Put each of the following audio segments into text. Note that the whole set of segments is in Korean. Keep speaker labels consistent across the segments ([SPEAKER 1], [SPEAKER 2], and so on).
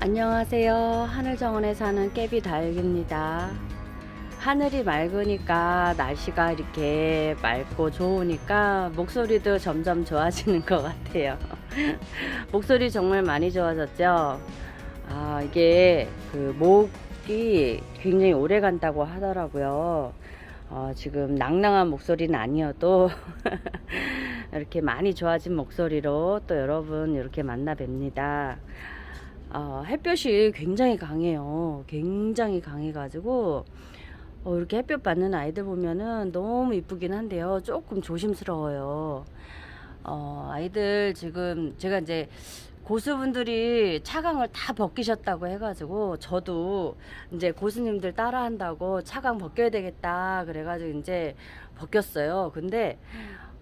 [SPEAKER 1] 안녕하세요. 하늘정원에 사는 깨비 다육입니다. 하늘이 맑으니까 날씨가 이렇게 맑고 좋으니까 목소리도 점점 좋아지는 것 같아요. 목소리 정말 많이 좋아졌죠? 아, 이게 그 목이 굉장히 오래 간다고 하더라고요. 어, 지금 낭낭한 목소리는 아니어도 이렇게 많이 좋아진 목소리로 또 여러분 이렇게 만나 뵙니다. 어, 햇볕이 굉장히 강해요. 굉장히 강해가지고, 어, 이렇게 햇볕 받는 아이들 보면은 너무 이쁘긴 한데요. 조금 조심스러워요. 어, 아이들 지금 제가 이제 고수분들이 차강을 다 벗기셨다고 해가지고 저도 이제 고수님들 따라한다고 차강 벗겨야 되겠다 그래가지고 이제 벗겼어요. 근데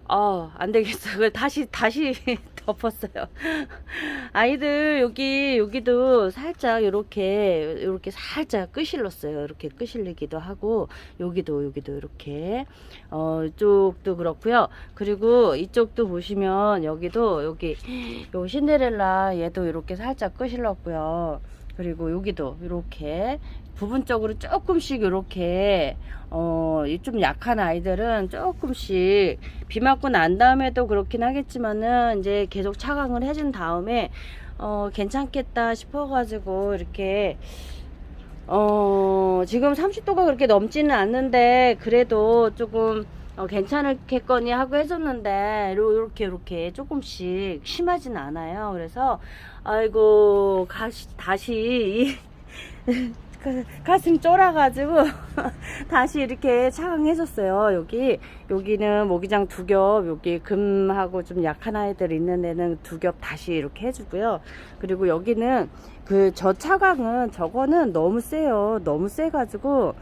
[SPEAKER 1] 어, 안 되겠어. 그걸 다시, 다시 덮었어요. 아이들, 여기, 여기도 살짝, 요렇게, 요렇게 살짝 끄실렀어요. 이렇게 끄실리기도 하고, 여기도, 여기도 이렇게, 어, 이쪽도 그렇고요 그리고 이쪽도 보시면, 여기도, 여기, 요 신데렐라 얘도 이렇게 살짝 끄실렀고요. 그리고 여기도 이렇게 부분적으로 조금씩 이렇게 어, 이좀 약한 아이들은 조금씩 비 맞고 난 다음에도 그렇긴 하겠지만은 이제 계속 차강을 해준 다음에 어, 괜찮겠다 싶어가지고 이렇게 어, 지금 30도가 그렇게 넘지는 않는데 그래도 조금 어, 괜찮겠거니 하고 해줬는데 이렇게 이렇게 조금씩 심하진 않아요. 그래서 아이고 가시, 다시 이 가- 가슴 쫄아가지고 다시 이렇게 차강해줬어요. 여기 여기는 모기장 두 겹, 여기 금하고 좀 약한 아이들 있는 데는 두 겹 다시 이렇게 해주고요. 그리고 여기는 그 저 차강은 저거는 너무 세요. 너무 세가지고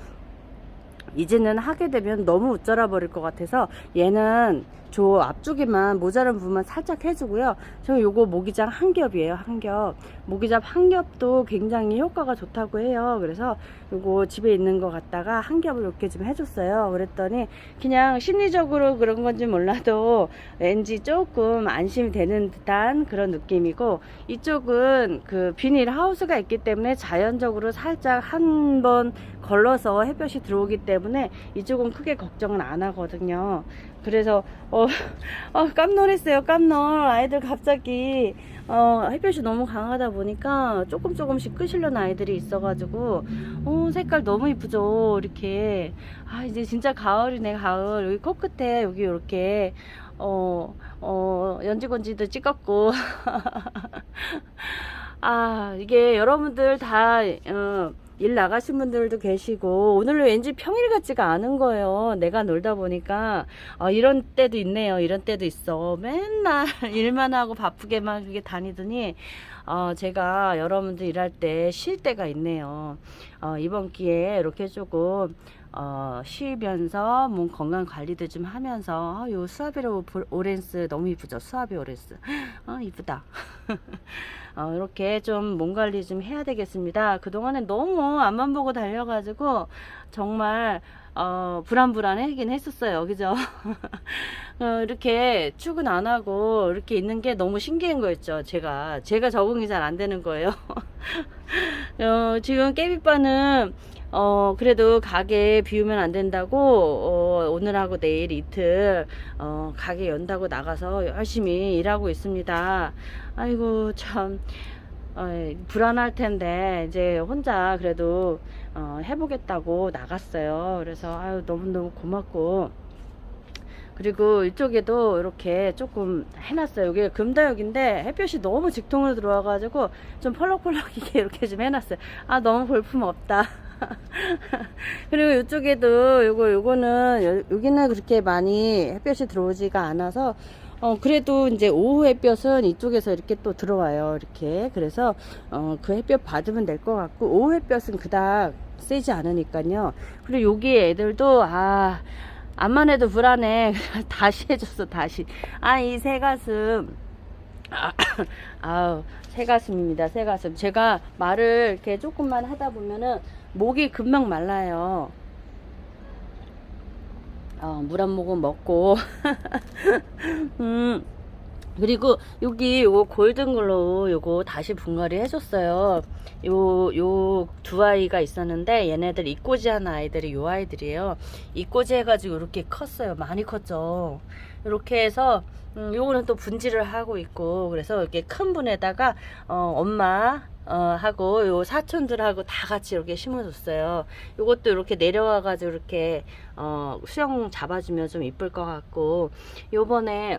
[SPEAKER 1] 이제는 하게 되면 너무 웃자라 버릴 것 같아서 얘는 저 앞쪽에만 모자란 부분만 살짝 해주고요. 저 요거 모기장 한 겹이에요. 한 겹. 모기장 한 겹도 굉장히 효과가 좋다고 해요. 그래서 요거 집에 있는 거 갖다가 한 겹을 이렇게 좀 해줬어요. 그랬더니 그냥 심리적으로 그런 건지 몰라도 왠지 조금 안심이 되는 듯한 그런 느낌이고 이쪽은 그 비닐 하우스가 있기 때문에 자연적으로 살짝 한 번 걸러서 햇볕이 들어오기 때문에 이쪽은 크게 걱정은 안 하거든요. 그래서 어, 어 깜놀했어요. 깜놀. 아이들 갑자기 어, 햇볕이 너무 강하다 보니까 조금 조금씩 끄실려는 아이들이 있어가지고 어, 색깔 너무 이쁘죠. 이렇게 아 이제 진짜 가을이네 가을. 여기 코끝에 여기 이렇게 어, 어, 연지곤지도 찍었고 아 이게 여러분들 다 어, 일 나가신 분들도 계시고 오늘 왠지 평일 같지가 않은 거예요. 내가 놀다 보니까 어, 이런 때도 있네요. 이런 때도 있어. 맨날 일만 하고 바쁘게만 그게 다니더니 어, 제가 여러분들 일할 때 쉴 때가 있네요. 어, 이번 기회에 이렇게 조금 어, 쉬면서 몸 건강 관리도 좀 하면서 어, 요 수아비로 볼- 오렌스 너무 이쁘죠? 수아비 오렌스. 어, 이쁘다. 어, 이렇게 좀 몸 관리 좀 해야 되겠습니다. 그동안에 너무 앞만 보고 달려가지고 정말 어, 불안불안하긴 했었어요. 그죠? 어, 이렇게 출근 안 하고 이렇게 있는 게 너무 신기한 거였죠. 제가. 제가 적응이 잘 안 되는 거예요. 어, 지금 깨비바는 어, 그래도 가게 비우면 안 된다고, 어, 오늘하고 내일 이틀, 어, 가게 연다고 나가서 열심히 일하고 있습니다. 아이고, 참, 어, 불안할 텐데, 이제 혼자 그래도, 어, 해보겠다고 나갔어요. 그래서, 아유, 너무너무 고맙고, 그리고 이쪽에도 이렇게 조금 해놨어요. 여기 금다육인데 햇볕이 너무 직통으로 들어와가지고 좀 펄럭펄럭이게 이렇게 좀 해놨어요. 아, 너무 볼품 없다. 그리고 이쪽에도 요거 요거는 여- 여기는 그렇게 많이 햇볕이 들어오지가 않아서 어 그래도 이제 오후 햇볕은 이쪽에서 이렇게 또 들어와요 이렇게. 그래서 어 그 햇볕 받으면 될 것 같고 오후 햇볕은 그닥 세지 않으니까요. 그리고 여기 애들도 아 암만 해도 불안해. 다시 해줬어 다시. 아 이 새 가슴. 아, 아우 새 가슴입니다 새 가슴. 제가 말을 이렇게 조금만 하다 보면은 목이 금방 말라요 어, 물 한 모금 먹고. 음 그리고 여기 요거 골든글로우 요거 다시 분갈이 해줬어요. 요, 요 두 아이가 있었는데 얘네들 이꼬지 하는 아이들이 요 아이들이에요. 이꼬지 해가지고 이렇게 컸어요. 많이 컸죠. 이렇게 해서 음, 요거는 또 분질을 하고 있고 그래서 이렇게 큰 분에다가 어, 엄마 어, 하고 요 사촌들하고 다 같이 이렇게 심어줬어요. 요것도 이렇게 내려와가지고 이렇게 어, 수영 잡아주면 좀 이쁠 것 같고 요번에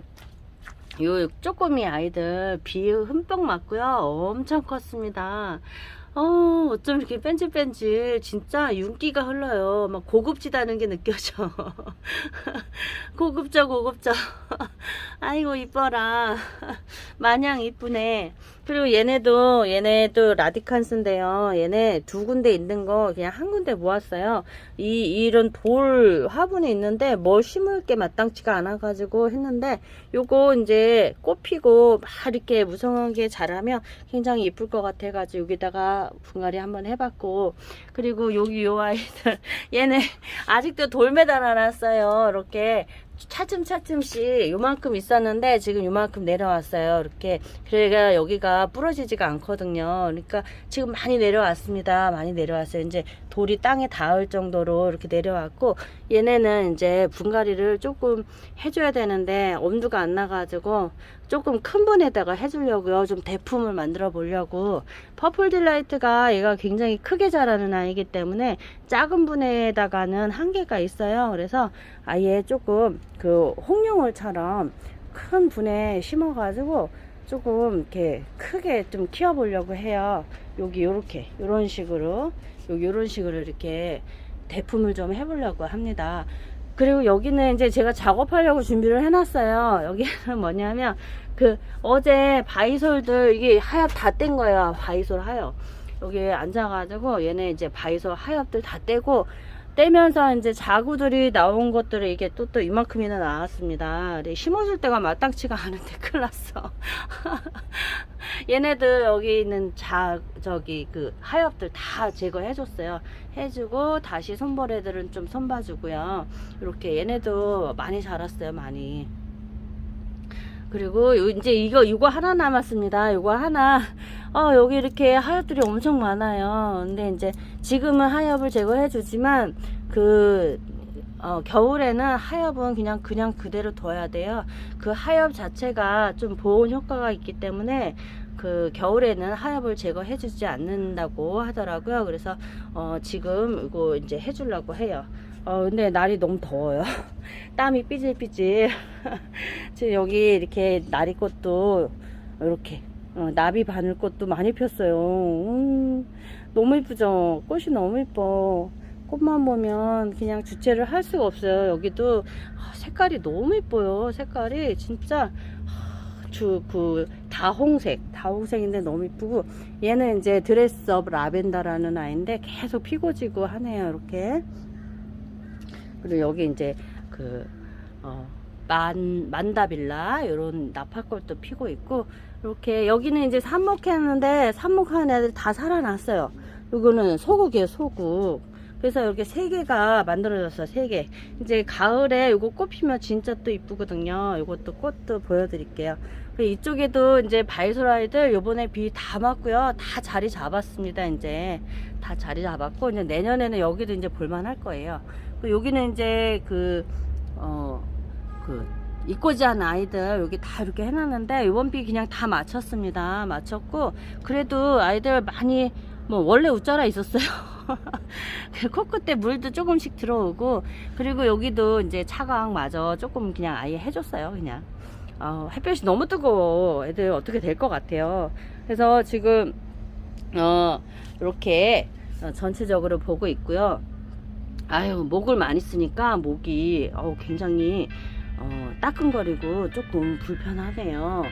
[SPEAKER 1] 요 쪼꼬미 아이들 비 흠뻑 맞고요. 엄청 컸습니다. 어, 어쩜 이렇게 뺀질뺀질 진짜 윤기가 흘러요. 막 고급지다는 게 느껴져. 고급져 고급져. 아이고 이뻐라. 마냥 이쁘네. 그리고 얘네도 얘네도 라디칸스인데요. 얘네 두 군데 있는 거 그냥 한 군데 모았어요. 이 이런 돌 화분이 있는데 뭘 심을 게 마땅치가 않아 가지고 했는데 요거 이제 꽃 피고 막 이렇게 무성하게 자라면 굉장히 이쁠 것 같아 가지고 여기다가 분갈이 한번 해봤고 그리고 여기 요 아이들 얘네 아직도 돌 매달아 놨어요. 이렇게 차츰차츰씩 요만큼 있었는데 지금 요만큼 내려왔어요. 이렇게 그래가 여기가 부러지지가 않거든요. 그러니까 지금 많이 내려왔습니다. 많이 내려왔어요. 이제 돌이 땅에 닿을 정도로 이렇게 내려왔고 얘네는 이제 분갈이를 조금 해줘야 되는데 엄두가 안 나가지고 조금 큰 분에다가 해주려고요. 좀 대품을 만들어 보려고. 퍼플 딜라이트가 얘가 굉장히 크게 자라는 아이기 때문에 작은 분에다가는 한계가 있어요. 그래서 아예 조금 그 홍룡을처럼 큰 분에 심어 가지고 조금 이렇게 크게 좀 키워 보려고 해요. 여기 요렇게 요런 식으로 여기 요런 식으로 이렇게 대품을 좀 해보려고 합니다. 그리고 여기는 이제 제가 작업하려고 준비를 해놨어요. 여기는 뭐냐면 그 어제 바이솔들 이게 하엽 다 뗀 거예요. 바이솔 하엽. 여기 앉아가지고 얘네 이제 바이솔 하엽들 다 떼고 떼면서 이제 자구들이 나온 것들을 이게 또 또 이만큼이나 나왔습니다. 근데 심어줄 때가 마땅치가 않은데 큰일 났어. 얘네들 여기 있는 자 저기 그 하엽들 다 제거해줬어요. 해주고 다시 손벌애들은 좀 손봐주고요. 이렇게 얘네도 많이 자랐어요. 많이. 그리고 요- 이제 이거 이거 하나 남았습니다. 이거 하나 어 여기 이렇게 하엽들이 엄청 많아요. 근데 이제 지금은 하엽을 제거해 주지만 그 어, 겨울에는 하엽은 그냥 그냥 그대로 둬야 돼요. 그 하엽 자체가 좀 보온 효과가 있기 때문에 그 겨울에는 하엽을 제거해 주지 않는다고 하더라고요. 그래서 어, 지금 이거 이제 해 주려고 해요. 어, 근데 날이 너무 더워요. 땀이 삐질삐질. 지금 여기 이렇게 나리꽃도 이렇게 어, 나비 바늘꽃도 많이 폈어요. 음, 너무 이쁘죠? 꽃이 너무 이뻐. 꽃만 보면 그냥 주체를 할 수가 없어요. 여기도 아, 색깔이 너무 이뻐요. 색깔이 진짜 주그 다홍색, 다홍색인데 너무 이쁘고 얘는 이제 드레스업 라벤더라는 아이인데 계속 피고 지고 하네요. 이렇게. 그리고 여기 이제 그 어, 만 만다빌라 이런 나팔꽃도 피고 있고 이렇게 여기는 이제 삽목했는데 삽목한 애들 다 살아났어요. 이거는 소국이에요, 소국. 그래서 이렇게 세 개가 만들어졌어요, 세 개. 이제 가을에 이거 꽃 피면 진짜 또 이쁘거든요. 이것도 꽃도 보여드릴게요. 그리고 이쪽에도 이제 바이소라이들 요번에 비 다 맞고요. 다 자리 잡았습니다, 이제. 다 자리 잡았고, 이제 내년에는 여기도 이제 볼만할 거예요. 그리고 여기는 이제 그, 어, 그, 이꼬지한 아이들 여기 다 이렇게 해놨는데 이번 비 그냥 다 마쳤습니다. 마쳤고 그래도 아이들 많이 뭐 원래 웃자라 있었어요. 그 코끝에 물도 조금씩 들어오고 그리고 여기도 이제 차광 마저 조금 그냥 아예 해줬어요. 그냥 어, 햇볕이 너무 뜨거워. 애들 어떻게 될 것 같아요. 그래서 지금 어 이렇게 어, 전체적으로 보고 있고요. 아유 목을 많이 쓰니까 목이 어, 굉장히 어, 따끔거리고 조금 불편하네요.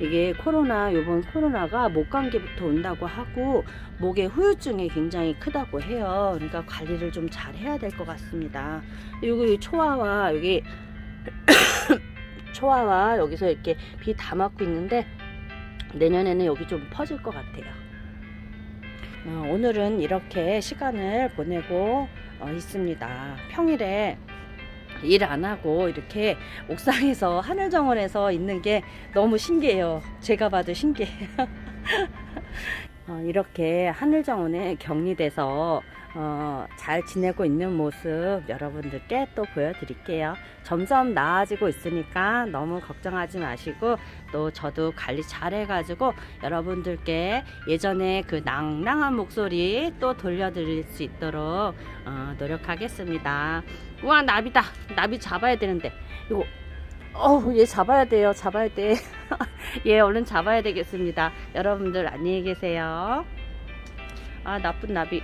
[SPEAKER 1] 이게 코로나, 요번 코로나가 목 감기부터 온다고 하고, 목에 후유증이 굉장히 크다고 해요. 그러니까 관리를 좀 잘 해야 될 것 같습니다. 여기 초아와 여기, 초아와 여기서 이렇게 비다 맞고 있는데, 내년에는 여기 좀 퍼질 것 같아요. 어, 오늘은 이렇게 시간을 보내고 어, 있습니다. 평일에 일 안 하고 이렇게 옥상에서 하늘 정원에서 있는 게 너무 신기해요. 제가 봐도 신기해요. 어, 이렇게 하늘 정원에 격리돼서 어, 잘 지내고 있는 모습 여러분들께 또 보여드릴게요. 점점 나아지고 있으니까 너무 걱정하지 마시고 또 저도 관리 잘 해가지고 여러분들께 예전에 그 낭낭한 목소리 또 돌려드릴 수 있도록 어, 노력하겠습니다. 우와 나비다. 나비 잡아야 되는데 이거 어우 얘 잡아야 돼요. 잡아야 돼. 얘 얼른 잡아야 되겠습니다. 여러분들 안녕히 계세요. 아 나쁜 나비.